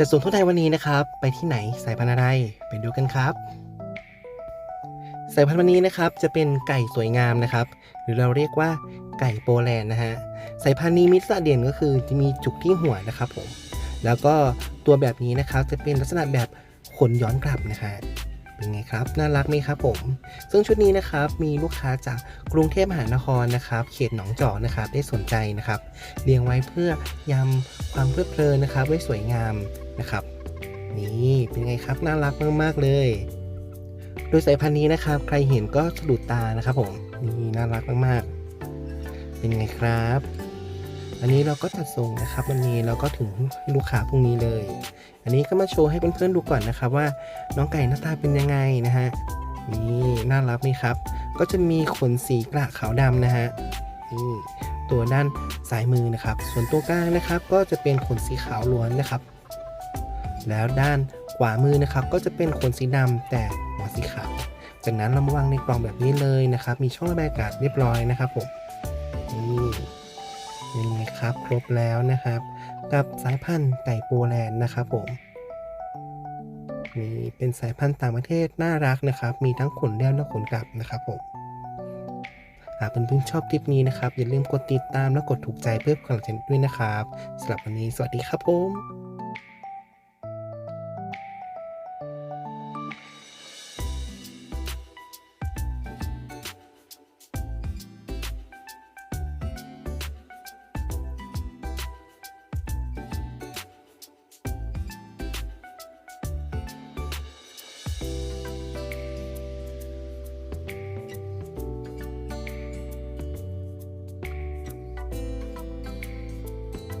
จะส่งทุกไทยวันนี้นะครับ ไปที่ไหนสายพันธุ์อะไรไปดูกันครับ สายพันธุ์วันนี้นะครับจะเป็นไก่สวยงามนะครับ หรือเราเรียกว่าไก่โปแลนด์นะฮะสายพันธุ์นี้มิตรเด่นก็คือจะมีจุกที่หัวนะครับผมแล้วก็ตัวแบบนี้นะครับจะเป็นลักษณะแบบขนย้อนกลับนะฮะ เป็นไงครับ น่ารักไหมครับผม ซึ่งชุดนี้นะครับมีลูกค้าจากกรุงเทพมหานครนะครับ เขตหนองจอกนะครับ ได้สนใจนะครับเลี้ยงไว้เพื่อยำความเพลิดเพลินนะครับ ไว้สวยงามนะครับ นี่เป็นไงครับน่ารักมากๆเลย โดยสายพันธุ์นี้นะครับ ใครเห็นก็สะดุดตานะครับผมนี่น่ารักมากๆ เป็นไงครับ อันนี้เราก็จัดส่งนะครับวันนี้เราก็ถึงลูกค้าพรุ่งนี้เลย อันนี้ก็มาโชว์ให้เพื่อนๆดูก่อนนะครับว่าน้องไก่หน้าตาเป็นยังไงนะฮะนี่น่ารักไหมครับ ก็จะมีขนสีกระขาวดำนะฮะนี่ตัวด้านซ้ายมือนะครับ ส่วนตัวกลางนะครับก็จะเป็นขนสีขาวล้วนนะครับ แล้วด้านขวามือนะครับ ก็จะเป็นขนสีดำแต่หัวสีขาวจากนั้นเรามาวางในกล่องแบบนี้เลยนะครับ มีช่องระบายอากาศเรียบร้อยนะครับผมนี่ นี่ครับครบแล้วนะครับ กับสายพันธุ์ไก่โปแลนด์นะครับผมนี่เป็นสายพันธุ์ต่างประเทศน่ารักนะครับ มีทั้งขนแล้วและขนกลับนะครับผมหากเพื่อนๆชอบคลิปนี้นะครับ อย่าลืมกดติดตามและกดถูกใจเพื่อเป็นกำลังใจด้วยนะครับสำหรับวันนี้สวัสดีครับผม